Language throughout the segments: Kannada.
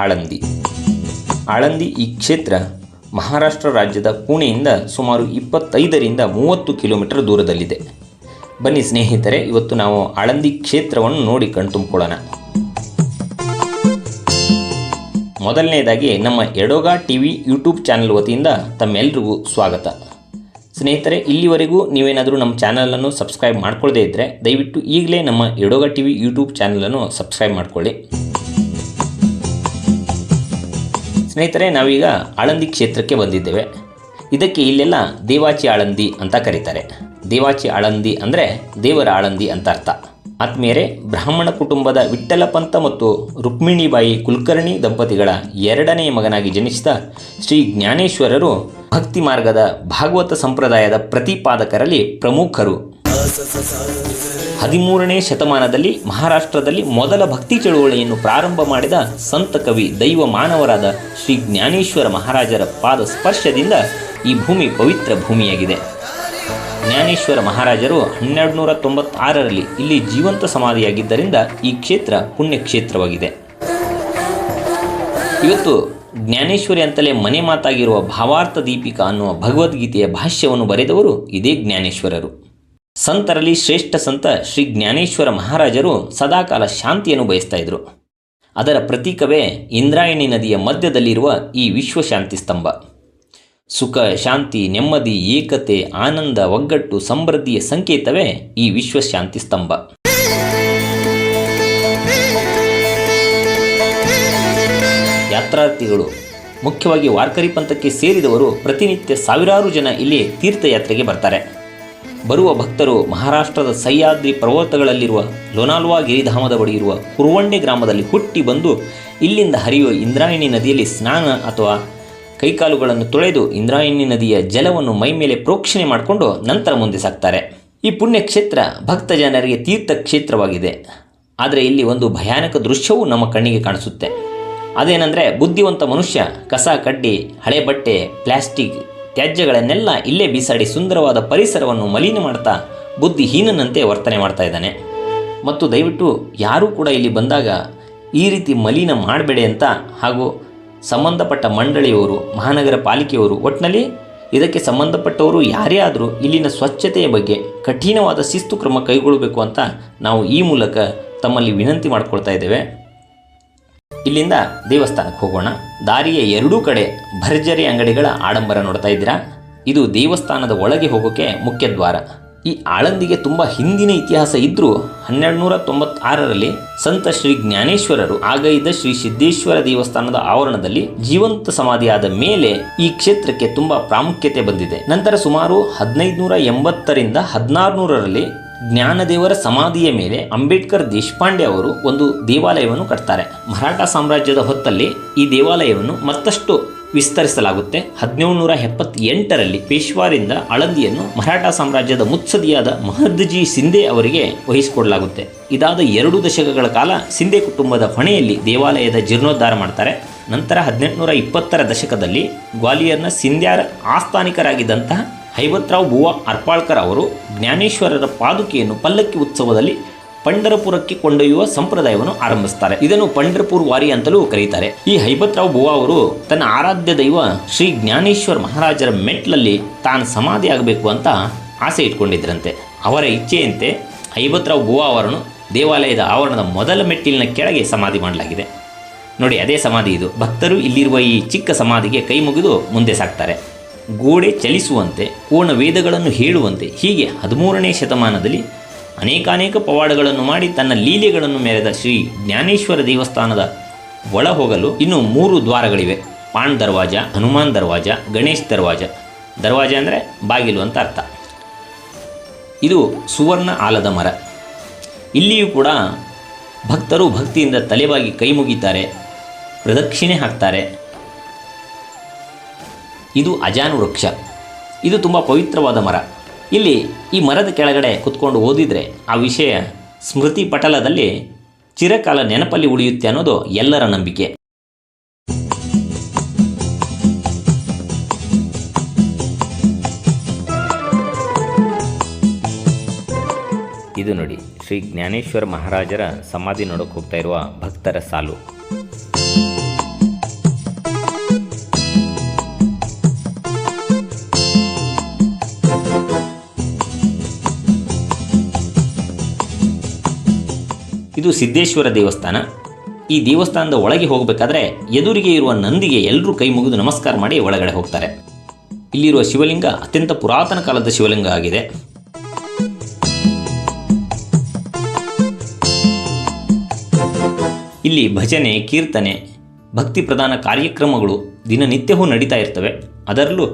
ಆಳಂದಿ. ಆಳಂದಿ ಈ ಕ್ಷೇತ್ರ ಮಹಾರಾಷ್ಟ್ರ ರಾಜ್ಯದ ಪುಣೆಯಿಂದ ಸುಮಾರು ಇಪ್ಪತ್ತೈದರಿಂದ ಮೂವತ್ತು ಕಿಲೋಮೀಟರ್ ದೂರದಲ್ಲಿದೆ. ಬನ್ನಿ ಸ್ನೇಹಿತರೆ, ಇವತ್ತು ನಾವು ಆಳಂದಿ ಕ್ಷೇತ್ರವನ್ನು ನೋಡಿ ಕಣ್ತುಂಬಿಕೊಳ್ಳೋಣ. ಮೊದಲನೇದಾಗಿ ನಮ್ಮ ಎಡೋಗ ಟಿ ವಿ ಯೂಟ್ಯೂಬ್ ಚಾನಲ್ ವತಿಯಿಂದ ತಮ್ಮೆಲ್ಲರಿಗೂ ಸ್ವಾಗತ. ಸ್ನೇಹಿತರೆ, ಇಲ್ಲಿವರೆಗೂ ನೀವೇನಾದರೂ ನಮ್ಮ ಚಾನಲನ್ನು ಸಬ್ಸ್ಕ್ರೈಬ್ ಮಾಡ್ಕೊಳ್ಳದೇ ಇದ್ದರೆ ದಯವಿಟ್ಟು ಈಗಲೇ ನಮ್ಮ ಎಡೋಗ ಟಿ ವಿ ಯೂಟ್ಯೂಬ್ ಚಾನಲನ್ನು ಸಬ್ಸ್ಕ್ರೈಬ್ ಮಾಡ್ಕೊಳ್ಳಿ. ಸ್ನೇಹಿತರೆ, ನಾವೀಗ ಆಳಂದಿ ಕ್ಷೇತ್ರಕ್ಕೆ ಬಂದಿದ್ದೇವೆ. ಇದಕ್ಕೆ ಇಲ್ಲೆಲ್ಲ ದೇವಾಚಿ ಆಳಂದಿ ಅಂತ ಕರೀತಾರೆ. ದೇವಾಚಿ ಆಳಂದಿ ಅಂದರೆ ದೇವರ ಆಳಂದಿ ಅಂತ ಅರ್ಥ. ಆತ್ಮೀಯರೇ, ಬ್ರಾಹ್ಮಣ ಕುಟುಂಬದ ವಿಠ್ಠಲ ಪಂತ ಮತ್ತು ರುಕ್ಮಿಣಿಬಾಯಿ ಕುಲಕರ್ಣಿ ದಂಪತಿಗಳ ಎರಡನೆಯ ಮಗನಾಗಿ ಜನಿಸಿದ ಶ್ರೀ ಜ್ಞಾನೇಶ್ವರರು ಭಕ್ತಿ ಮಾರ್ಗದ ಭಾಗವತ ಸಂಪ್ರದಾಯದ ಪ್ರತಿಪಾದಕರಲ್ಲಿ ಪ್ರಮುಖರು. ಹದಿಮೂರನೇ ಶತಮಾನದಲ್ಲಿ ಮಹಾರಾಷ್ಟ್ರದಲ್ಲಿ ಮೊದಲ ಭಕ್ತಿ ಚಳುವಳಿಯನ್ನು ಪ್ರಾರಂಭ ಮಾಡಿದ ಸಂತ ಕವಿ ದೈವ ಮಾನವರಾದ ಶ್ರೀ ಜ್ಞಾನೇಶ್ವರ ಮಹಾರಾಜರ ಪಾದ ಸ್ಪರ್ಶದಿಂದ ಈ ಭೂಮಿ ಪವಿತ್ರ ಭೂಮಿಯಾಗಿದೆ. ಜ್ಞಾನೇಶ್ವರ ಮಹಾರಾಜರು ಹನ್ನೆರಡು ನೂರ ತೊಂಬತ್ತಾರರಲ್ಲಿ ಇಲ್ಲಿ ಜೀವಂತ ಸಮಾಧಿಯಾಗಿದ್ದರಿಂದ ಈ ಕ್ಷೇತ್ರ ಪುಣ್ಯಕ್ಷೇತ್ರವಾಗಿದೆ. ಇವತ್ತು ಜ್ಞಾನೇಶ್ವರಿ ಅಂತಲೇ ಮನೆ ಮಾತಾಗಿರುವ ಭಾವಾರ್ಥ ದೀಪಿಕಾ ಅನ್ನುವ ಭಗವದ್ಗೀತೆಯ ಭಾಷ್ಯವನ್ನು ಬರೆದವರು ಇದೇ ಜ್ಞಾನೇಶ್ವರರು. ಸಂತರಲ್ಲಿ ಶ್ರೇಷ್ಠ ಸಂತ ಶ್ರೀ ಜ್ಞಾನೇಶ್ವರ ಮಹಾರಾಜರು ಸದಾಕಾಲ ಶಾಂತಿಯನ್ನು ಬಯಸ್ತಾ ಇದ್ರು. ಅದರ ಪ್ರತೀಕವೇ ಇಂದ್ರಾಯಣಿ ನದಿಯ ಮಧ್ಯದಲ್ಲಿರುವ ಈ ವಿಶ್ವಶಾಂತಿ ಸ್ತಂಭ. ಸುಖ, ಶಾಂತಿ, ನೆಮ್ಮದಿ, ಏಕತೆ, ಆನಂದ, ಒಗ್ಗಟ್ಟು, ಸಮೃದ್ಧಿಯ ಸಂಕೇತವೇ ಈ ವಿಶ್ವಶಾಂತಿ ಸ್ತಂಭ. ಯಾತ್ರಾರ್ಥಿಗಳು, ಮುಖ್ಯವಾಗಿ ವಾರ್ಕರಿ ಪಂಥಕ್ಕೆ ಸೇರಿದವರು ಪ್ರತಿನಿತ್ಯ ಸಾವಿರಾರು ಜನ ಇಲ್ಲಿ ತೀರ್ಥಯಾತ್ರೆಗೆ ಬರ್ತಾರೆ. ಬರುವ ಭಕ್ತರು ಮಹಾರಾಷ್ಟ್ರದ ಸಹ್ಯಾದ್ರಿ ಪರ್ವತಗಳಲ್ಲಿರುವ ಲೋನಾಲ್ವಾ ಗಿರಿಧಾಮದ ಬಳಿ ಇರುವ ಕುರುವಂಡೆ ಗ್ರಾಮದಲ್ಲಿ ಹುಟ್ಟಿ ಬಂದು ಇಲ್ಲಿಂದ ಹರಿಯುವ ಇಂದ್ರಾಯಣಿ ನದಿಯಲ್ಲಿ ಸ್ನಾನ ಅಥವಾ ಕೈಕಾಲುಗಳನ್ನು ತೊಳೆದು ಇಂದ್ರಾಯಣಿ ನದಿಯ ಜಲವನ್ನು ಮೈಮೇಲೆ ಪ್ರೋಕ್ಷಣೆ ಮಾಡಿಕೊಂಡು ನಂತರ ಮುಂದೆ ಸಾಕ್ತಾರೆ. ಈ ಪುಣ್ಯ ಕ್ಷೇತ್ರ ಭಕ್ತ ಜನರಿಗೆ ತೀರ್ಥ ಕ್ಷೇತ್ರವಾಗಿದೆ ಆದರೆ ಇಲ್ಲಿ ಒಂದು ಭಯಾನಕ ದೃಶ್ಯವೂ ನಮ್ಮ ಕಣ್ಣಿಗೆ ಕಾಣಿಸುತ್ತೆ. ಅದೇನೆಂದರೆ ಬುದ್ಧಿವಂತ ಮನುಷ್ಯ ಕಸ, ಕಡ್ಡಿ, ಹಳೆ ಬಟ್ಟೆ, ಪ್ಲಾಸ್ಟಿಕ್ ತ್ಯಾಜ್ಯಗಳನ್ನೆಲ್ಲ ಇಲ್ಲೇ ಬಿಸಾಡಿ ಸುಂದರವಾದ ಪರಿಸರವನ್ನು ಮಲಿನ ಮಾಡ್ತಾ ಬುದ್ಧಿಹೀನನಂತೆ ವರ್ತನೆ ಮಾಡ್ತಾ ಇದ್ದಾನೆ. ಮತ್ತು ದಯವಿಟ್ಟು ಯಾರೂ ಕೂಡ ಇಲ್ಲಿ ಬಂದಾಗ ಈ ರೀತಿ ಮಲಿನ ಮಾಡಬೇಡಿ ಅಂತ ಹಾಗೂ ಸಂಬಂಧಪಟ್ಟ ಮಂಡಳಿಯವರು, ಮಹಾನಗರ ಪಾಲಿಕೆಯವರು ಒಟ್ಟಿನಲ್ಲಿ ಇದಕ್ಕೆ ಸಂಬಂಧಪಟ್ಟವರು ಯಾರೇ ಆದರೂ ಇಲ್ಲಿನ ಸ್ವಚ್ಛತೆಯ ಬಗ್ಗೆ ಕಠಿಣವಾದ ಶಿಸ್ತು ಕ್ರಮ ಕೈಗೊಳ್ಳಬೇಕು ಅಂತ ನಾವು ಈ ಮೂಲಕ ತಮ್ಮಲ್ಲಿ ವಿನಂತಿ ಮಾಡಿಕೊಳ್ತಾ ಇದ್ದೇವೆ. ಇಲ್ಲಿಂದ ದೇವಸ್ಥಾನಕ್ಕೆ ಹೋಗೋಣ. ದಾರಿಯ ಎರಡೂ ಕಡೆ ಭರ್ಜರಿ ಅಂಗಡಿಗಳ ಆಡಂಬರ ನೋಡ್ತಾ ಇದ್ದೀರಾ? ಇದು ದೇವಸ್ಥಾನದ ಒಳಗೆ ಹೋಗೋಕೆ ಮುಖ್ಯ ದ್ವಾರ. ಈ ಆಳಂದಿಗೆ ತುಂಬ ಹಿಂದಿನ ಇತಿಹಾಸ ಇದ್ದರೂ ಹನ್ನೆರಡು ನೂರ ತೊಂಬತ್ತಾರರಲ್ಲಿ ಸಂತ ಶ್ರೀ ಜ್ಞಾನೇಶ್ವರರು ಆಗ ಇದ್ದ ಶ್ರೀ ಸಿದ್ದೇಶ್ವರ ದೇವಸ್ಥಾನದ ಆವರಣದಲ್ಲಿ ಜೀವಂತ ಸಮಾಧಿಯಾದ ಮೇಲೆ ಈ ಕ್ಷೇತ್ರಕ್ಕೆ ತುಂಬ ಪ್ರಾಮುಖ್ಯತೆ ಬಂದಿದೆ. ನಂತರ ಸುಮಾರು ಹದಿನೈದು ನೂರ ಎಂಬತ್ತರಿಂದ ಹದಿನಾರು ನೂರರಲ್ಲಿ ಜ್ಞಾನದೇವರ ಸಮಾಧಿಯ ಮೇಲೆ ಅಂಬೇಡ್ಕರ್ ದೇಶಪಾಂಡೆ ಅವರು ಒಂದು ದೇವಾಲಯವನ್ನು ಕಟ್ತಾರೆ. ಮರಾಠ ಸಾಮ್ರಾಜ್ಯದ ಹೊತ್ತಲ್ಲಿ ಈ ದೇವಾಲಯವನ್ನು ಮತ್ತಷ್ಟು ವಿಸ್ತರಿಸಲಾಗುತ್ತೆ. ಹದಿನೇಳು ನೂರ ಎಪ್ಪತ್ತೆಂಟರಲ್ಲಿ ಪೇಶ್ವಾರಿಂದ ಅಳಂದಿಯನ್ನು ಮರಾಠ ಸಾಮ್ರಾಜ್ಯದ ಮುತ್ಸದಿಯಾದ ಮಹದ್ಜಿ ಸಿಂಧೆ ಅವರಿಗೆ ವಹಿಸಿಕೊಡಲಾಗುತ್ತೆ. ಇದಾದ ಎರಡು ದಶಕಗಳ ಕಾಲ ಸಿಂಧೆ ಕುಟುಂಬದ ಹೊಣೆಯಲ್ಲಿ ದೇವಾಲಯದ ಜೀರ್ಣೋದ್ಧಾರ ಮಾಡ್ತಾರೆ. ನಂತರ ಹದಿನೆಂಟುನೂರ ಇಪ್ಪತ್ತರ ದಶಕದಲ್ಲಿ ಗ್ವಾಲಿಯರ್ನ ಸಿಂಧ್ಯಾರ ಆಸ್ಥಾನಿಕರಾಗಿದ್ದಂತಹ ಹೈಬತ್ರಾವ್ ಬುವಾ ಅರ್ಪಾಳ್ಕರ್ ಅವರು ಜ್ಞಾನೇಶ್ವರರ ಪಾದುಕೆಯನ್ನು ಪಲ್ಲಕ್ಕಿ ಉತ್ಸವದಲ್ಲಿ ಪಂಡರಪುರಕ್ಕೆ ಕೊಂಡೊಯ್ಯುವ ಸಂಪ್ರದಾಯವನ್ನು ಆರಂಭಿಸ್ತಾರೆ ಇದನ್ನು ಪಂಡರಪುರ್ ವಾರಿ ಅಂತಲೂ ಕರೀತಾರೆ. ಈ ಹೈಬತ್ರಾವ್ ಬುವಾ ಅವರು ತನ್ನ ಆರಾಧ್ಯ ದೈವ ಶ್ರೀ ಜ್ಞಾನೇಶ್ವರ ಮಹಾರಾಜರ ಮೆಟ್ಲಲ್ಲಿ ತಾನು ಸಮಾಧಿ ಆಗಬೇಕು ಅಂತ ಆಸೆ ಇಟ್ಕೊಂಡಿದ್ರಂತೆ. ಅವರ ಇಚ್ಛೆಯಂತೆ ಹೈಬತ್ರಾವ್ ಬುವಾ ಅವರನ್ನು ದೇವಾಲಯದ ಆವರಣದ ಮೊದಲ ಮೆಟ್ಟಿಲಿನ ಕೆಳಗೆ ಸಮಾಧಿ ಮಾಡಲಾಗಿದೆ. ನೋಡಿ, ಅದೇ ಸಮಾಧಿ ಇದು. ಭಕ್ತರು ಇಲ್ಲಿರುವ ಈ ಚಿಕ್ಕ ಸಮಾಧಿಗೆ ಕೈ ಮುಗಿದು ಮುಂದೆ ಸಾಗ್ತಾರೆ. ಗೋಡೆ ಚಲಿಸುವಂತೆ, ಪೂರ್ಣ ವೇದಗಳನ್ನು ಹೇಳುವಂತೆ, ಹೀಗೆ ಹದಿಮೂರನೇ ಶತಮಾನದಲ್ಲಿ ಅನೇಕಾನೇಕ ಪವಾಡಗಳನ್ನು ಮಾಡಿ ತನ್ನ ಲೀಲೆಗಳನ್ನು ಮೆರೆದ ಶ್ರೀ ಜ್ಞಾನೇಶ್ವರ ದೇವಸ್ಥಾನದ ಒಳ ಹೋಗಲು ಇನ್ನು ಮೂರು ದ್ವಾರಗಳಿವೆ. ಪಾಣ್ ದರ್ವಾಜ, ಹನುಮಾನ್ ದರ್ವಾಜ, ಗಣೇಶ್ ದರ್ವಾಜ. ದರ್ವಾಜ ಅಂದರೆ ಬಾಗಿಲು ಅಂತ ಅರ್ಥ. ಇದು ಸುವರ್ಣ ಆಲದ ಮರ. ಇಲ್ಲಿಯೂ ಕೂಡ ಭಕ್ತರು ಭಕ್ತಿಯಿಂದ ತಲೆಬಾಗಿ ಕೈ ಮುಗಿತಾರೆ, ಪ್ರದಕ್ಷಿಣೆ ಹಾಕ್ತಾರೆ. ಇದು ಅಜಾನು ವೃಕ್ಷ ಇದು ತುಂಬ ಪವಿತ್ರವಾದ ಮರ. ಇಲ್ಲಿ ಈ ಮರದ ಕೆಳಗಡೆ ಕುತ್ಕೊಂಡು ಓದಿದರೆ ಆ ವಿಷಯ ಸ್ಮೃತಿ ಪಟಲದಲ್ಲಿ ಚಿರಕಾಲ ನೆನಪಲ್ಲಿ ಉಳಿಯುತ್ತೆ ಅನ್ನೋದು ಎಲ್ಲರ ನಂಬಿಕೆ. ಇದು ನೋಡಿ ಶ್ರೀ ಜ್ಞಾನೇಶ್ವರ ಮಹಾರಾಜರ ಸಮಾಧಿ ನೋಡೋಕೆ ಹೋಗ್ತಾ ಇರುವ ಭಕ್ತರ ಸಾಲು. ಇದು ಸಿದ್ದೇಶ್ವರ ದೇವಸ್ಥಾನ. ಈ ದೇವಸ್ಥಾನದ ಒಳಗೆ ಹೋಗಬೇಕಾದ್ರೆ ಎದುರಿಗೆ ಇರುವ ನಂದಿಗೆ ಎಲ್ಲರೂ ಕೈ ಮುಗಿದು ನಮಸ್ಕಾರ ಮಾಡಿ ಒಳಗಡೆ ಹೋಗ್ತಾರೆ. ಇಲ್ಲಿರುವ ಶಿವಲಿಂಗ ಅತ್ಯಂತ ಪುರಾತನ ಕಾಲದ ಶಿವಲಿಂಗ ಆಗಿದೆ. ಇಲ್ಲಿ ಭಜನೆ, ಕೀರ್ತನೆ, ಭಕ್ತಿ ಪ್ರಧಾನ ಕಾರ್ಯಕ್ರಮಗಳು ದಿನನಿತ್ಯವೂ ನಡೀತಾ ಇರ್ತವೆ. ಅದರಲ್ಲೂ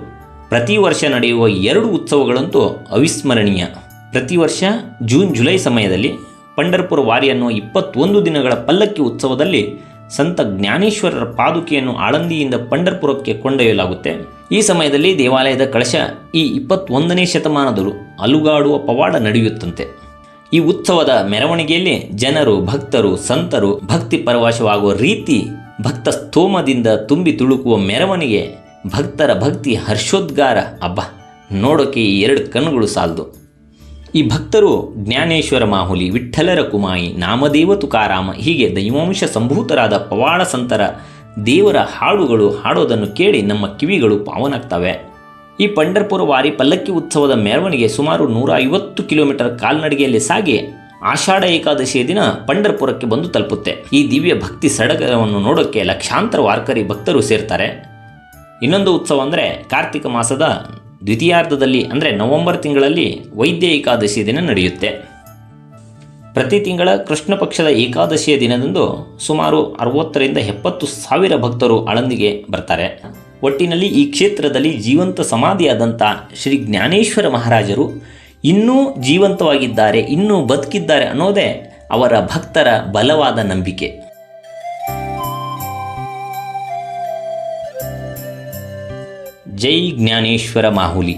ಪ್ರತಿ ವರ್ಷ ನಡೆಯುವ ಎರಡು ಉತ್ಸವಗಳಂತೂ ಅವಿಸ್ಮರಣೀಯ. ಪ್ರತಿ ವರ್ಷ ಜೂನ್, ಜುಲೈ ಸಮಯದಲ್ಲಿ ಪಂಡರ್ಪುರ ವಾರಿಯನ್ನು ಇಪ್ಪತ್ತೊಂದು ದಿನಗಳ ಪಲ್ಲಕ್ಕಿ ಉತ್ಸವದಲ್ಲಿ ಸಂತ ಜ್ಞಾನೇಶ್ವರರ ಪಾದುಕೆಯನ್ನು ಆಳಂದಿಯಿಂದ ಪಂಡರ್ಪುರಕ್ಕೆ ಕೊಂಡೊಯ್ಯಲಾಗುತ್ತೆ. ಈ ಸಮಯದಲ್ಲಿ ದೇವಾಲಯದ ಕಳಶ ಈ ಇಪ್ಪತ್ತೊಂದನೇ ಶತಮಾನದಲ್ಲೂ ಅಲುಗಾಡುವ ಪವಾಡ ನಡೆಯುತ್ತಂತೆ. ಈ ಉತ್ಸವದ ಮೆರವಣಿಗೆಯಲ್ಲಿ ಜನರು, ಭಕ್ತರು, ಸಂತರು ಭಕ್ತಿ ಪರವಶವಾಗುವ ರೀತಿ ಭಕ್ತ ಸ್ತೋಮದಿಂದ ತುಂಬಿ ತುಳುಕುವ ಮೆರವಣಿಗೆ ಭಕ್ತರ ಭಕ್ತಿ ಹರ್ಷೋದ್ಗಾರ. ಅಬ್ಬ, ನೋಡೋಕೆ ಈ ಎರಡು ಕಣ್ಣುಗಳು ಸಾಲದು. ಈ ಭಕ್ತರು ಜ್ಞಾನೇಶ್ವರ ಮಾಹುಲಿ, ವಿಠ್ಠಲರ ಕುಮಾಯಿ, ನಾಮದೇವ ತುಕಾರಾಮ, ಹೀಗೆ ದೈವಾಂಶ ಸಂಭೂತರಾದ ಪವಾಡ ಸಂತರ ದೇವರ ಹಾಡುಗಳು ಹಾಡೋದನ್ನು ಕೇಳಿ ನಮ್ಮ ಕಿವಿಗಳು ಪಾವನಾಗ್ತವೆ. ಈ ಪಂಡರ್ಪುರ ವಾರಿ ಪಲ್ಲಕ್ಕಿ ಉತ್ಸವದ ಮೆರವಣಿಗೆ ಸುಮಾರು ನೂರ ಐವತ್ತು ಕಿಲೋಮೀಟರ್ ಕಾಲ್ನಡಿಗೆಯಲ್ಲಿ ಸಾಗಿ ಆಷಾಢ ಏಕಾದಶಿಯ ದಿನ ಪಂಡರ್ಪುರಕ್ಕೆ ಬಂದು ತಲುಪುತ್ತೆ. ಈ ದಿವ್ಯ ಭಕ್ತಿ ಸಡಗರವನ್ನು ನೋಡೋಕ್ಕೆ ಲಕ್ಷಾಂತರ ವಾರ್ಕರಿ ಭಕ್ತರು ಸೇರ್ತಾರೆ. ಇನ್ನೊಂದು ಉತ್ಸವ ಅಂದರೆ ಕಾರ್ತಿಕ ಮಾಸದ ದ್ವಿತೀಯಾರ್ಧದಲ್ಲಿ, ಅಂದರೆ ನವೆಂಬರ್ ತಿಂಗಳಲ್ಲಿ ವೈದ್ಯ ಏಕಾದಶಿ ದಿನ ನಡೆಯುತ್ತೆ. ಪ್ರತಿ ತಿಂಗಳ ಕೃಷ್ಣ ಪಕ್ಷದ ಏಕಾದಶಿಯ ದಿನದಂದು ಸುಮಾರು ಅರವತ್ತರಿಂದ ಎಪ್ಪತ್ತು ಸಾವಿರ ಭಕ್ತರು ಆಳಂದಿಗೆ ಬರ್ತಾರೆ. ಒಟ್ಟಿನಲ್ಲಿ ಈ ಕ್ಷೇತ್ರದಲ್ಲಿ ಜೀವಂತ ಸಮಾಧಿಯಾದಂಥ ಶ್ರೀ ಜ್ಞಾನೇಶ್ವರ ಮಹಾರಾಜರು ಇನ್ನೂ ಜೀವಂತವಾಗಿದ್ದಾರೆ, ಇನ್ನೂ ಬದುಕಿದ್ದಾರೆ ಅನ್ನೋದೇ ಅವರ ಭಕ್ತರ ಬಲವಾದ ನಂಬಿಕೆ. ಜೈ ಜ್ಞಾನೇಶ್ವರ ಮಾಹುಲಿ